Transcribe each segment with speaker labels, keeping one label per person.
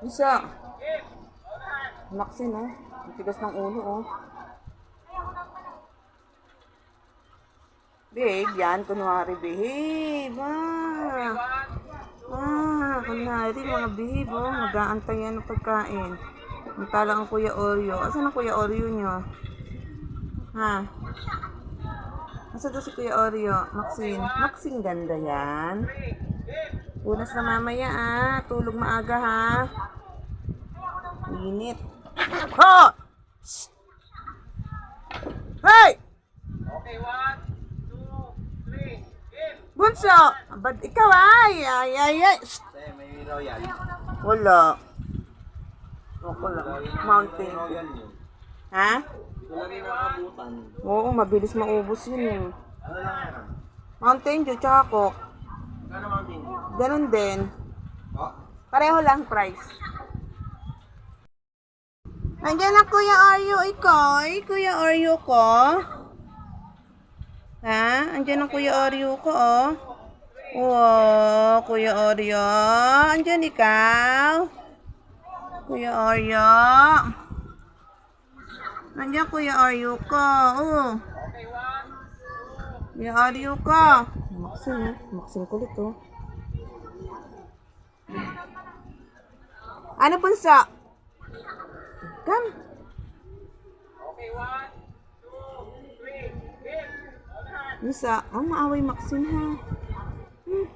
Speaker 1: Isa. Maxin, oh. Ang tigas ng ulo, oh. Babe, yan. Kunwari, behave. Ah. Ah, kunwari, mga behave, oh. Mag-aantay yan ng pagkain. Mantala ang Kuya Oreo. Asan ang Kuya Oreo nyo? Ha? Asa daw si Kuya Oreo? Maxine. Maxine, ganda yan. Punas na mamaya, ah. Tulog maaga, ha? Init. Ho! Hey!
Speaker 2: Okay, one, two, three, game!
Speaker 1: Bunso! Ba't ikaw ay? Ay, ay, ay.
Speaker 2: May royal.
Speaker 1: Wala. Ako lang. Mountain. Ha?
Speaker 2: Wala.
Speaker 1: Oo, mabilis maubos yun eh.
Speaker 2: Ano yan?
Speaker 1: Mountain Dew, tsaka Coke.
Speaker 2: Mountain?
Speaker 1: Ganun din.
Speaker 2: Oh,
Speaker 1: Pareho lang price. Nandiyan na Kuya Oreo, ikoy. Kuya Oreo ko. Ha? Andiyan ang Kuya Oreo ko, oh. Wow, Kuya Oreo. Andiyan ikaw. Kuya Oreo. Andiyan Kuya Oreo ko. Oh. Kuya Oreo ko. Eh. Maksin kulit, oh. Ano punso? Come.
Speaker 2: okay, one, two, three, game!
Speaker 1: Lisa, oh, maaway Maxine ha. Hmm.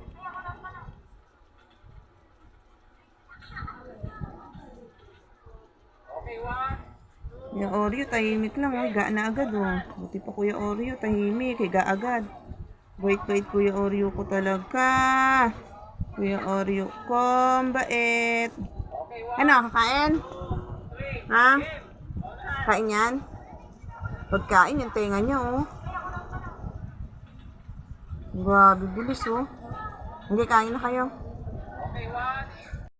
Speaker 2: Okay, one,
Speaker 1: Kuya Oreo, tahimik lang oh. Higa na agad oh. Buti pa Kuya Oreo, tahimik. Higa agad. Wait, wait, Kuya Oreo ko talaga. Kuya Oreo ko, bait. Ano, kakain? Ha? Kain yan? Pagkain yung tenga niya oh. Grabe, bilis oh. Hindi, kain na kayo.
Speaker 2: okay, one,